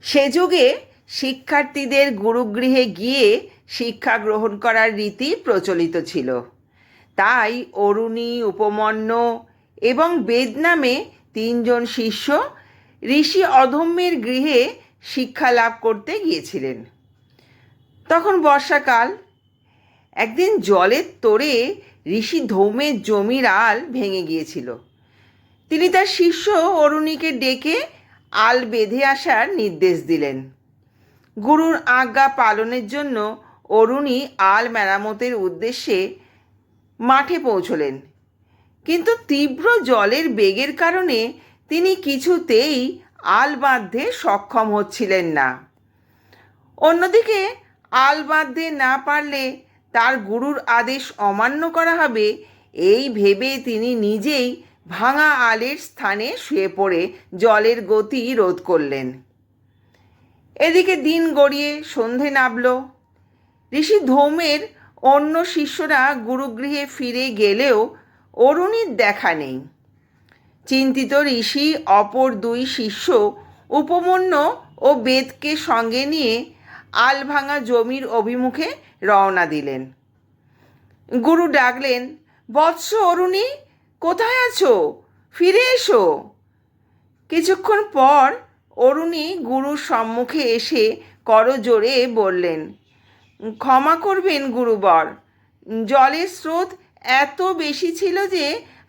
সে যুগে শিক্ষার্থীদের গুরুগৃহে গিয়ে শিক্ষা গ্রহণ করার রীতি প্রচলিত ছিল। তাই অরুণী, উপমন্য এবং বেদ নামে তিনজন শিষ্য ঋষি অধম্যের গৃহে শিক্ষা লাভ করতে গিয়েছিলেন। তখন বর্ষাকাল, একদিন জলের তোড়ে ঋষি ধৌমের জমির আল ভেঙে গিয়েছিল। তিনি তার শিষ্য অরুণীকে ডেকে আল বেঁধে আসার নির্দেশ দিলেন। গুরুর আজ্ঞা পালনের জন্য অরুণী আল মেরামতের উদ্দেশ্যে মাঠে পৌঁছলেন। কিন্তু তীব্র জলের বেগের কারণে তিনি কিছুতেই আল বাঁধতে সক্ষম হচ্ছিলেন না। অন্যদিকে আল বাঁধতে না পারলে তার গুরুর আদেশ অমান্য করা হবে, এই ভেবে তিনি নিজেই ভাঙা আলের স্থানে শুয়ে পড়ে জলের গতি রোধ করলেন। এদিকে দিন গড়িয়ে সন্ধে নামল। ঋষি ধৌমের অন্য শিষ্যরা গুরুগৃহে ফিরে গেলেও অরুণীর দেখা নেই। চিন্তিত ঋষি অপর দুই শিষ্য উপমন্য ও বেদকে সঙ্গে নিয়ে আলভাঙা জমির অভিমুখে রওনা দিলেন। গুরু ডাকলেন, বৎস অরুণী কোথায় আছো? ফিরে এসো। কিছুক্ষণ পর অরুণী গুরুর সম্মুখে এসে করজোরে বললেন, ক্ষমা করবেন গুরুবর। জলের স্রোত এত বেশি ছিল যে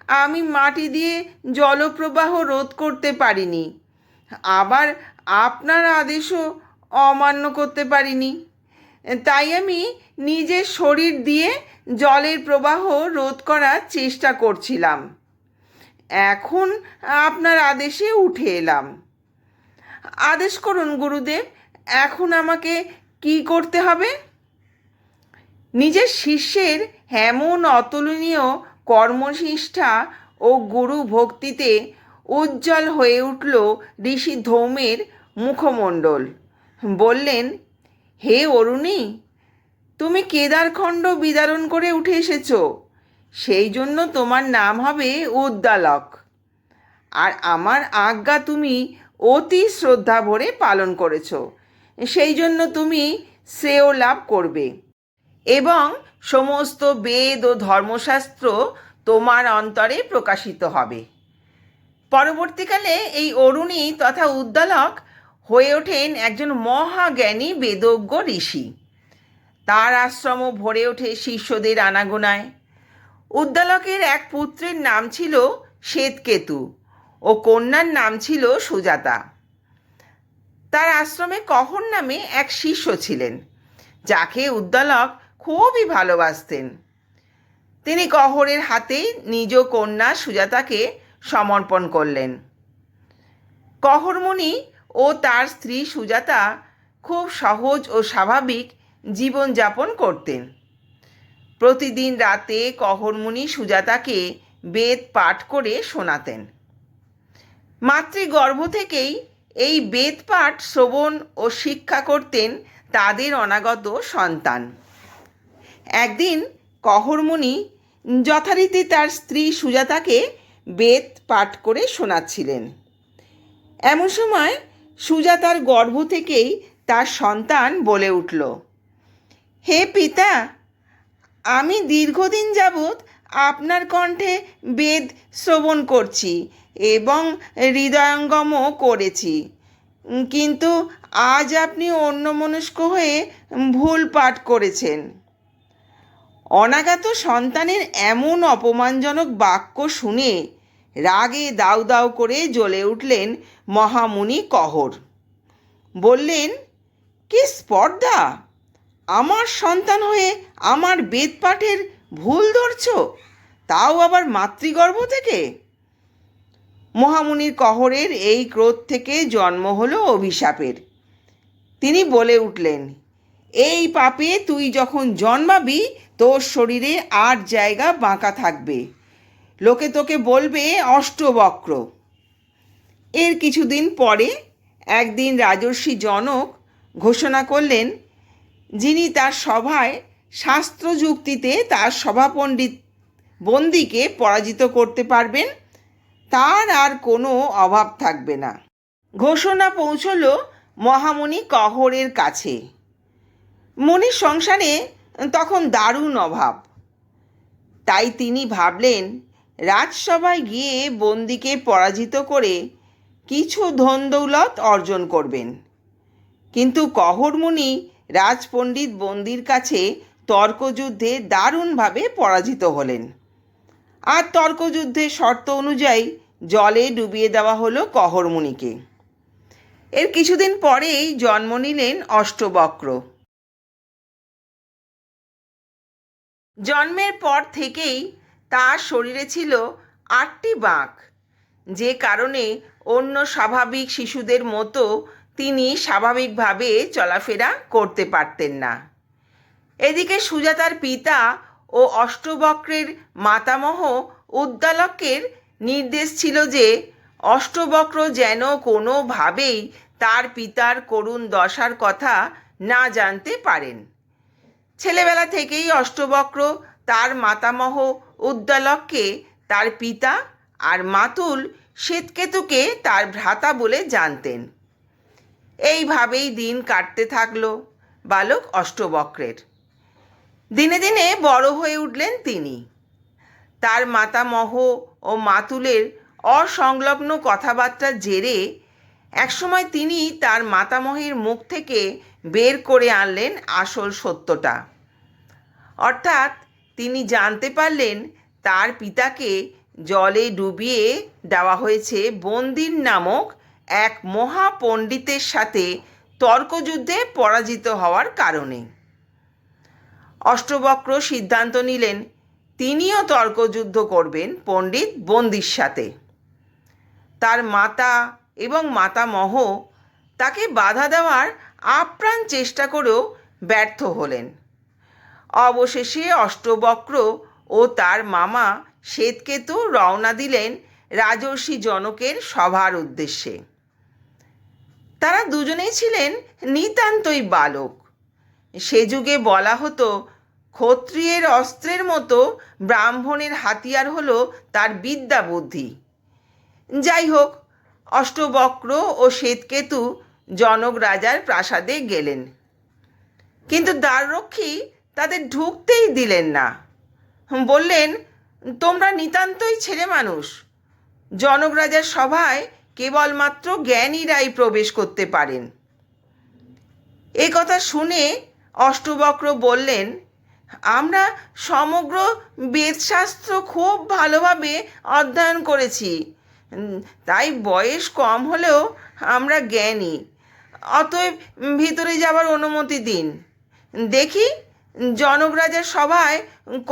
আমি মাটি দিয়ে জলপ্রবাহ রোধ করতে পারিনি। আবার আপনার আদেশও অমান্য করতে পারিনি। তাই আমি নিজের শরীর দিয়ে জলের প্রবাহ রোধ করার চেষ্টা করছিলাম। এখন আপনার আদেশে উঠে এলাম। আদেশ করুন গুরুদেব, এখন আমাকে কি করতে হবে? নিজের শিষ্যের এমন অতুলনীয় কর্মনিষ্ঠা ও গুরু ভক্তিতে উজ্জ্বল হয়ে উঠল ঋষি ধৌমের মুখমণ্ডল। বললেন হে অরুণী, তুমি কেদারখণ্ড বিদারণ করে উঠে এসেছ। সেই জন্য তোমার নাম হবে উদ্দালক। আর আমার আজ্ঞা তুমি অতি শ্রদ্ধা ভরে পালন করেছ। সেই জন্য তুমি শ্রেয় লাভ করবে। এবং সমস্ত বেদ ও ধর্মশাস্ত্র তোমার অন্তরে প্রকাশিত হবে। পরবর্তীকালে এই অরুণী তথা উদ্দালক হয়ে ওঠেন একজন মহাজ্ঞানী বেদজ্ঞ ঋষি। তার আশ্রমও ভরে ওঠে শিষ্যদের আনাগোনায়। উদ্দালকের এক পুত্রের নাম ছিল শ্বেতকেতু ও কন্যার নাম ছিল সুজাতা। তার আশ্রমে কহর নামে এক শিষ্য ছিলেন, যাকে উদ্দালক খুবই ভালোবাসতেন। তিনি কহরের হাতেই নিজ কন্যা সুজাতাকে সমর্পণ করলেন। কহরমণি ও তার স্ত্রী সুজাতা খুব সহজ ও স্বাভাবিক জীবনযাপন করতেন। প্রতিদিন রাতে কহরমণি সুজাতাকে বেদ পাঠ করে শোনাতেন। মাতৃগর্ভ থেকেই এই বেদ পাঠ শ্রবণ ও শিক্ষা করতেন তাদের অনাগত সন্তান। একদিন কহরমণি যথারীতি তার স্ত্রী সুজাতাকে বেদ পাঠ করে শোনাচ্ছিলেন। এমন সময় সুজাতার গর্ভ থেকেই তার সন্তান বলে উঠল। হে পিতা, আমি দীর্ঘদিন যাবৎ আপনার কণ্ঠে বেদ শ্রবণ করছি এবং হৃদয়ঙ্গমও করেছি। কিন্তু আজ আপনি অন্যমনস্ক হয়ে ভুল পাঠ করেছেন। অনাগত সন্তানের এমন অপমানজনক বাক্য শুনে রাগে দাউ দাউ করে জ্বলে উঠলেন মহামুনি কহর। বললেন, কি স্পর্ধা! আমার সন্তান হয়ে আমার বেদপাঠের ভুল ধরছ? তাও আবার মাতৃগর্ভ থেকে? মহামুনির কহরের এই ক্রোধ থেকে জন্ম হলো অভিশাপের। তিনি বলে উঠলেন, এই পাপে তুই যখন জন্মাবি, তোর শরীরে আট জায়গা বাঁকা থাকবে। লোকে তোকে বলবে অষ্টবক্র। এর কিছুদিন পরে একদিন রাজর্ষি জনক ঘোষণা করলেন, যিনি তার সভায় শাস্ত্র যুক্তিতে তার সভাপণ্ডিত বন্দিকে পরাজিত করতে পারবেন, তার আর কোনো অভাব থাকবে না। ঘোষণা পৌঁছল মহামণি কহরের কাছে। মনির সংসারে তখন দারুণ অভাব। তাই তিনি ভাবলেন রাজসভায় গিয়ে বন্দিকে পরাজিত করে কিছু ধন দৌলত অর্জন করবেন। কিন্তু কহরমুনি রাজপণ্ডিত বন্দির কাছে তর্কযুদ্ধে দারুণভাবে পরাজিত হলেন। আর তর্কযুদ্ধের শর্ত অনুযায়ী জলে ডুবিয়ে দেওয়া হলো কহরমুনিকে। এর কিছুদিন পরেই জন্ম নিলেন অষ্টবক্র। জন্মের পর থেকেই তার শরীরে ছিল আটটি বাঁক। যে কারণে অন্য স্বাভাবিক শিশুদের মতো তিনি স্বাভাবিকভাবে চলাফেরা করতে পারতেন না। এদিকে সুজাতার পিতা ও অষ্টবক্রের মাতামহ উদ্দালকের নির্দেশ ছিল যে অষ্টবক্র যেন কোনোভাবেই তার পিতার করুণ দশার কথা না জানতে পারেন। ছেলেবেলা থেকেই অষ্টবক্র তার মাতামহ উদ্দালককে তার পিতা আর মাতুল শ্বেতকেতুকে তার ভ্রাতা বলে জানতেন। এইভাবেই দিন কাটতে থাকল বালক অষ্টবক্রের। দিনে দিনে বড় হয়ে উঠলেন তিনি। তার মাতামহ ও মাতুলের অসংলগ্ন কথাবার্তার জেরে একসময় তিনি তার মাতামহের মুখ থেকে বের করে আনলেন আসল সত্যটা। অর্থাৎ তিনি জানতে পারলেন তার পিতাকে জলে ডুবিয়ে দেওয়া হয়েছে বন্দির নামক এক মহাপণ্ডিতের সাথে তর্কযুদ্ধে পরাজিত হওয়ার কারণে। অষ্টবক্র সিদ্ধান্ত নিলেন, তিনিও তর্কযুদ্ধ করবেন পণ্ডিত বন্দির সাথে। তার মাতা এবং মাতামহ তাকে বাধা দেওয়ার আপ্রাণ চেষ্টা করেও ব্যর্থ হলেন। অবশেষে অষ্টবক্র ও তার মামা শ্বেতকেতু রওনা দিলেন রাজর্ষি জনকের সভার উদ্দেশ্যে। তারা দুজনেই ছিলেন নিতান্তই বালক। সে যুগে বলা হতো, ক্ষত্রিয়ের অস্ত্রের মতো ব্রাহ্মণের হাতিয়ার হলো তার বিদ্যা বুদ্ধি। যাই হোক, অষ্টবক্র ও শ্বেতকেতু জনক রাজার প্রাসাদে গেলেন। কিন্তু দ্বাররক্ষী তাদের ঢুকতেই দিলেন না। বললেন, তোমরা নিতান্তই ছেলে মানুষ। জনক রাজার সভায় কেবলমাত্র জ্ঞানীরাই প্রবেশ করতে পারেন। এ কথা শুনে অষ্টবক্র বললেন, আমরা সমগ্র বেদশাস্ত্র খুব ভালোভাবে অধ্যয়ন করেছি। তাই বয়স কম হলেও আমরা জ্ঞানী। অতএব ভিতরে যাবার অনুমতি দিন। দেখি জনক রাজার সভায়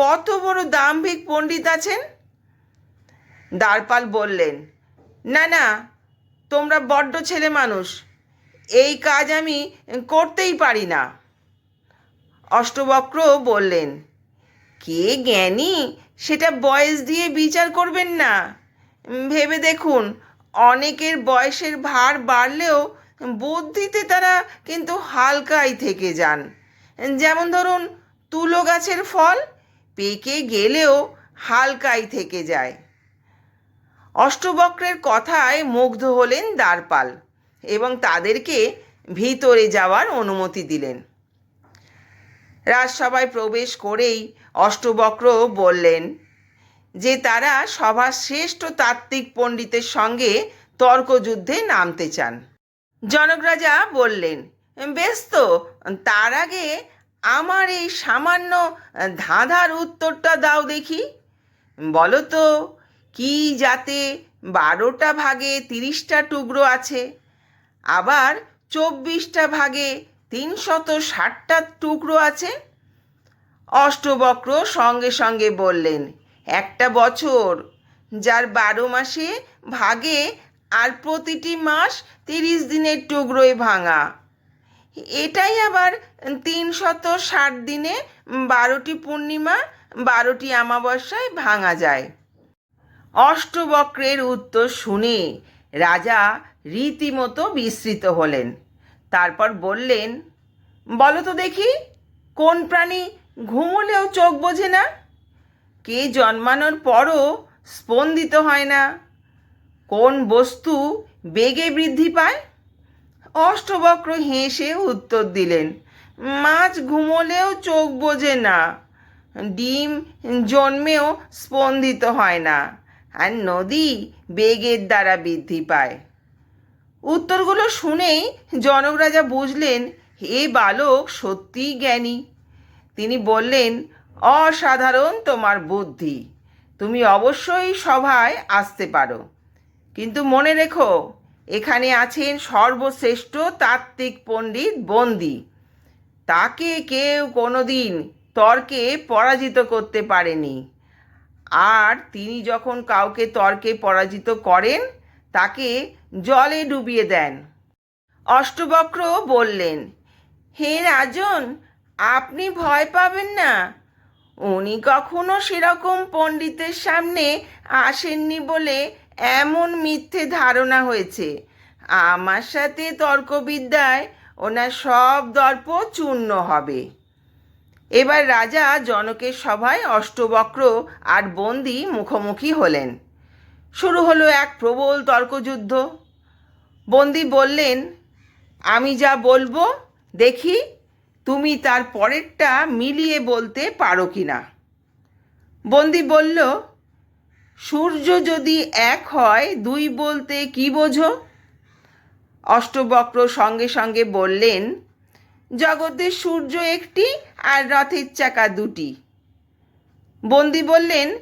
কত বড় দাম্ভিক পণ্ডিত আছেন? দ্বারপাল বললেন, না না, তোমরা বড্ড ছেলে মানুষ, এই কাজ আমি করতেই পারি না। অষ্টবক্র বললেন, কে জ্ঞানী? সেটা বয়স দিয়ে বিচার করবেন না। ভেবে দেখুন, অনেকের বয়সের ভার বাড়লেও বুদ্ধিতে তারা কিন্তু হালকাই থেকে যান। যেমন ধরুন তুলো গাছের ফল পেকে গেলেও হালকাই থেকে যায়। অষ্টবক্রের কথায় মুগ্ধ হলেন দ্বারপাল এবং তাদেরকে ভিতরে যাওয়ার অনুমতি দিলেন। রাজসভায় প্রবেশ করেই অষ্টবক্র বললেন যে তারা সভার শ্রেষ্ঠ তাত্ত্বিক পণ্ডিতের সঙ্গে তর্কযুদ্ধে নামতে চান। জনক রাজা বললেন, বেশ তো, তার আগে আমার এই সামান্য ধাঁধার উত্তরটা দাও দেখি। বলো তো কি যাতে বারোটা ভাগে তিরিশটা টুকরো আছে, আবার চব্বিশটা ভাগে তিনশত ষাটটা টুকরো আছে? অষ্টবক্র সঙ্গে সঙ্গে বললেন, একটা বছর, যার বারো মাসে ভাগে আর প্রতিটি মাস তিরিশ দিনের টুকরোয় ভাঙা। এটাই আবার তিনশত ষাট দিনে বারোটি পূর্ণিমা, বারোটি আমাবস্যায় ভাঙা যায়। অষ্টবক্রের উত্তর শুনে রাজা রীতিমতো বিস্মৃত হলেন। তারপর বললেন, বলো তো দেখি, কোন প্রাণী ঘুমলেও চোখ বোঝে না? কে জন্মানোর পরও স্পন্দিত হয় না? কোন বস্তু বেগে বৃদ্ধি পায়? অষ্টবক্র হেসে উত্তর দিলেন, মাছ ঘুমোলেও চোখ বোঝে না, ডিম জন্মেও স্পন্দিত হয় না, আর নদী বেগের দ্বারা বৃদ্ধি পায়। উত্তরগুলো শুনেই জনক রাজা বুঝলেন, এ বালক সত্যিই জ্ঞানী। তিনি বললেন, অসাধারণ তোমার বুদ্ধি, তুমি অবশ্যই সভায় আসতে পারো। কিন্তু মনে রেখো এখানে আছেন সর্বশ্রেষ্ঠ তাত্ত্বিক পণ্ডিত বন্দি। তাকে কেউ কোনোদিন তর্কে পরাজিত করতে পারেনি। আর তিনি যখন কাউকে তর্কে পরাজিত করেন, তাকে জলে ডুবিয়ে দেন। অষ্টবক্র বললেন, হে রাজন, আপনি ভয় পাবেন না। উনি কখনো সেরকম পণ্ডিতের সামনে আসেননি বলে এমন মিথ্যে ধারণা হয়েছে। আমার সাথে তর্কবিদ্যায় ওনার সব দর্প চূর্ণ হবে। এবার রাজা জনকের সভায় অষ্টবক্র আর বন্দি মুখোমুখি হলেন। শুরু হলো এক প্রবল তর্কযুদ্ধ। বন্দি বললেন, আমি যা বলব, দেখি তুমি তার পরেরটা মিলিয়ে বলতে পারো কি না বন্দি বলল সূর্য যদি এক হয়, দুই বলতে কি বোঝো? অষ্টবক্র সঙ্গে সঙ্গে বললেন জগতের সূর্য একটি আর রথের চাকা দুটি। বন্দি বললেন,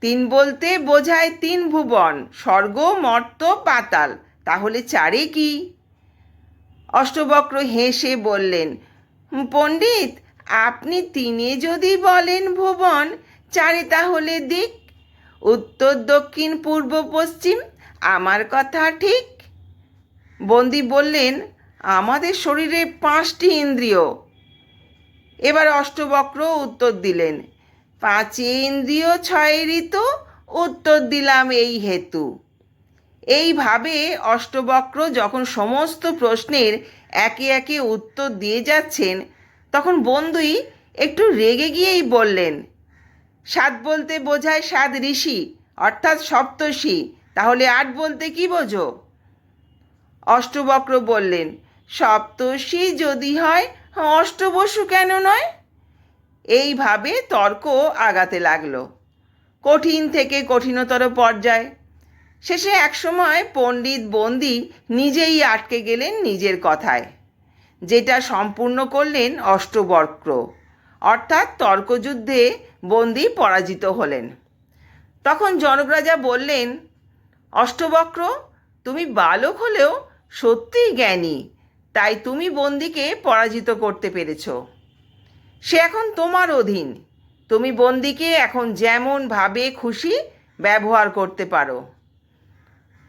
তিন বলতে বোঝায় তিন ভুবন, স্বর্গ, মর্ত, পাতাল, তাহলে চারে কি? অষ্টবক্র হেসে বললেন, পণ্ডিত, আপনি তিনে যদি বলেন ভুবন, চারে তাহলে দিক উত্তর, দক্ষিণ, পূর্ব, পশ্চিম, আমার কথা ঠিক? বন্দি বললেন, আমাদের শরীরে পাঁচটি ইন্দ্রিয়। এবার অষ্টবক্র উত্তর দিলেন পাঁচে ইন্দ্রিয়, ছয় ঋতু, উত্তর দিলাম এই হেতু। এইভাবে অষ্টবক্র যখন সমস্ত প্রশ্নের একে একে উত্তর দিয়ে যাচ্ছেন, তখন বন্ধুই একটু রেগে গিয়েই বললেন সাত বলতে বোঝায় সাত ঋষি, অর্থাৎ সপ্তর্ষি। তাহলে আট বলতে কি বোঝো? অষ্টবক্র বললেন, সপ্তর্ষি যদি হয়, অষ্টবসু কেন নয়? এইভাবে তর্ক আগাতে লাগল। কঠিন থেকে কঠিনতর পর্যায়। শেষে একসময় পণ্ডিত বন্দি নিজেই আটকে গেলেন নিজের কথায়। যেটা সম্পূর্ণ করলেন অষ্টবক্র। অর্থাৎ তর্কযুদ্ধে বন্দি পরাজিত হলেন। তখন জনকরাজা বললেন, অষ্টবক্র, তুমি বালক হলেও সত্যিই জ্ঞানী, তাই তুমি বন্দিকে পরাজিত করতে পেরেছ। সে এখন তোমার অধীন। তুমি বন্দিকে এখন যেমনভাবে খুশি ব্যবহার করতে পারো।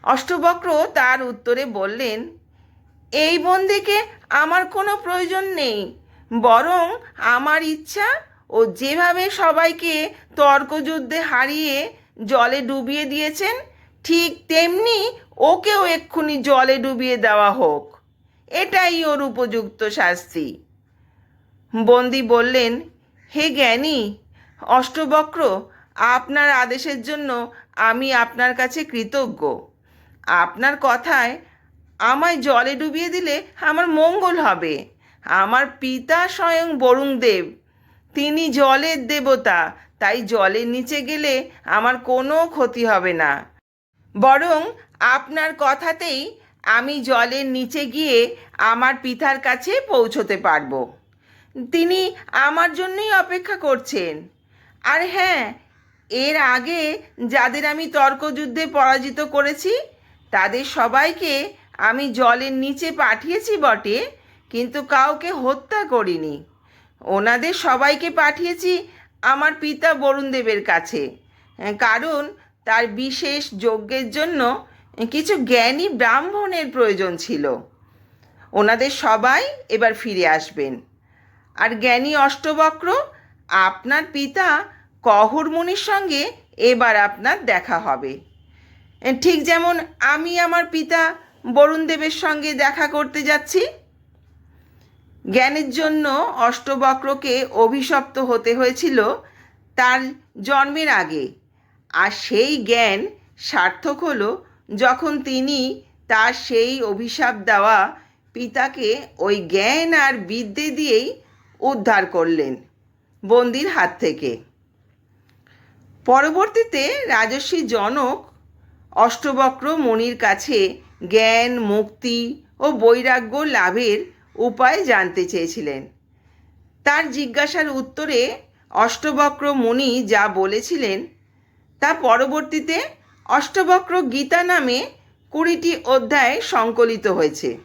অষ্টবক্র তার উত্তরে বললেন, এই বন্দিকে আমার কোনো প্রয়োজন নেই, বরং আমার ইচ্ছা ও যেভাবে সবাইকে তর্কযুদ্ধে হারিয়ে জলে ডুবিয়ে দিয়েছেন, ঠিক তেমনি ওকেও এক্ষুনি জলে ডুবিয়ে দেওয়া হোক। এটাই ওর উপযুক্ত শাস্তি। বন্দি বললেন, হে জ্ঞানী, অষ্টবক্র, আপনার আদেশের জন্য আমি আপনার কাছে কৃতজ্ঞ। আপনার কথায় আমায় জলে ডুবিয়ে দিলে আমার মঙ্গল হবে। আমার পিতা স্বয়ং বরুণ দেব তিনি জলের দেবতা, তাই জলের নিচে গেলে আমার কোনো ক্ষতি হবে না। বরং আপনার কথাতেই আমি জলের নিচে গিয়ে আমার পিতার কাছে পৌঁছতে পারব। তিনি আমার জন্যই অপেক্ষা করছেন। আর হ্যাঁ এর আগে যাদের আমি তর্কযুদ্ধে পরাজিত করেছি, তাদের সবাইকে আমি জলের নিচে পাঠিয়েছি বটে, কিন্তু কাউকে হত্যা করিনি। ওনাদের সবাইকে পাঠিয়েছি আমার পিতা বরুণদেবের কাছে। কারণ তার বিশেষ যজ্ঞের জন্য কিছু জ্ঞানী ব্রাহ্মণের প্রয়োজন ছিল। ওনাদের সবাই এবার ফিরে আসবেন। আর জ্ঞানী অষ্টবক্র, আপনার পিতা কহর মুনির সঙ্গে এবার আপনার দেখা হবে। ঠিক যেমন আমি আমার পিতা বরুণদেবের সঙ্গে দেখা করতে যাচ্ছি জ্ঞানের জন্য অষ্টবক্রকে অভিশপ্ত হতে হয়েছিল তার জন্মের আগে। আর সেই জ্ঞান সার্থক হল যখন তিনি তার সেই অভিশাপ দেওয়া পিতাকে ওই জ্ঞান আর বিদ্যে দিয়েই উদ্ধার করলেন বন্দির হাত থেকে। পরবর্তীতে রাজস্বী জনক অষ্টবক্র মণির কাছে জ্ঞান, মুক্তি ও বৈরাগ্য লাভের উপায় জানতে চেয়েছিলেন। তার জিজ্ঞাসার উত্তরে অষ্টবক্র মুনি যা বলেছিলেন, তা পরবর্তীতে অষ্টবক্র গীতা নামে কুড়িটি অধ্যায় সংকলিত হয়েছে।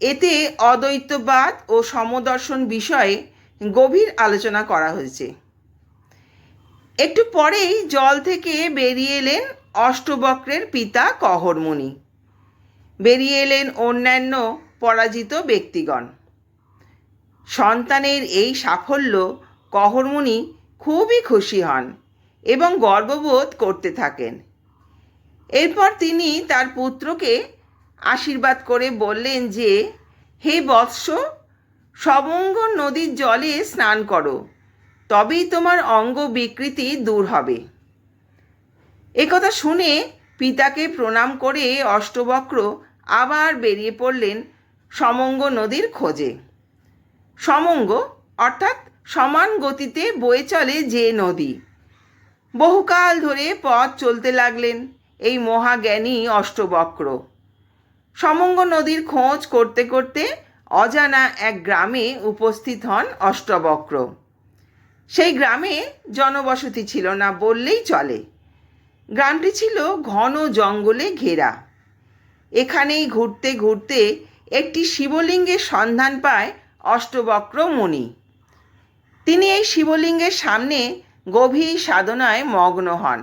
এতে অদ্বৈতবাদ ও সমদর্শন বিষয়ে গভীর আলোচনা করা হয়েছে। একটু পরেই জল থেকে বেরিয়ে এলেন অষ্টবক্রের পিতা কহরমণি বেরিয়ে এলেন অন্যান্য পরাজিত ব্যক্তিগণ। সন্তানের এই সাফল্য কহরমণি খুবই খুশি হন এবং গর্ববোধ করতে থাকেন। এরপর তিনি তার পুত্রকে আশীর্বাদ করে বললেন যে, হে বৎস, সমঙ্গ নদীর জলে স্নান করো, তবেই তোমার অঙ্গ বিকৃতি দূর হবে একথা শুনে পিতাকে প্রণাম করে অষ্টবক্র আবার বেরিয়ে পড়লেন সমঙ্গ নদীর খোঁজে। সমঙ্গ অর্থাৎ সমান গতিতে বয়ে চলে যে নদী। বহুকাল ধরে পথ চলতে লাগলেন এই মহাজ্ঞানী অষ্টবক্র। সমঙ্গ নদীর খোঁজ করতে করতে অজানা এক গ্রামে উপস্থিত হন অষ্টবক্র। সেই গ্রামে জনবসতি ছিল না বললেই চলে। গ্রামটি ছিল ঘন জঙ্গলে ঘেরা। এখানেই ঘুরতে ঘুরতে একটি শিবলিঙ্গের সন্ধান পায় অষ্টবক্র মুনি। তিনি এই শিবলিঙ্গের সামনে গভীর সাধনায় মগ্ন হন।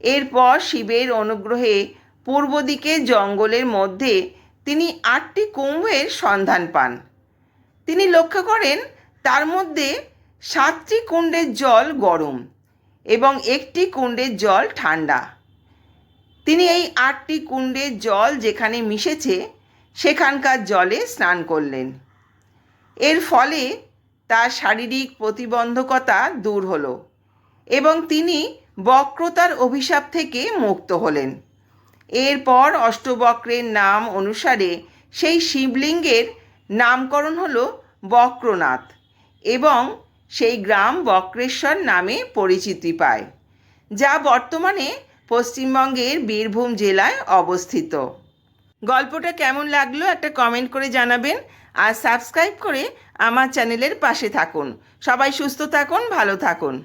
এরপর শিবের অনুগ্রহে পূর্ব দিকে জঙ্গলের মধ্যে তিনি আটটি কুম্ভের সন্ধান পান। তিনি লক্ষ্য করেন, তার মধ্যে সাতটি কুণ্ডের জল গরম এবং একটি কুণ্ডের জল ঠান্ডা। তিনি এই আটটি কুণ্ডের জল যেখানে মিশেছে সেখানকার জলে স্নান করলেন। এর ফলে তার শারীরিক প্রতিবন্ধকতা দূর হলো এবং তিনি বক্রতার অভিশাপ থেকে মুক্ত হলেন। এরপর অষ্টবক্রের নাম অনুসারে সেই শিবলিঙ্গের নামকরণ হল বক্রনাথ এবং সেই গ্রাম বক্রেশ্বর নামে পরিচিতি পায়, যা বর্তমানে পশ্চিমবঙ্গের বীরভূম জেলায় অবস্থিত। গল্পটা কেমন লাগল একটা কমেন্ট করে জানাবেন আর সাবস্ক্রাইব করে আমার চ্যানেলের পাশে থাকুন। সবাই সুস্থ থাকুন, ভালো থাকুন।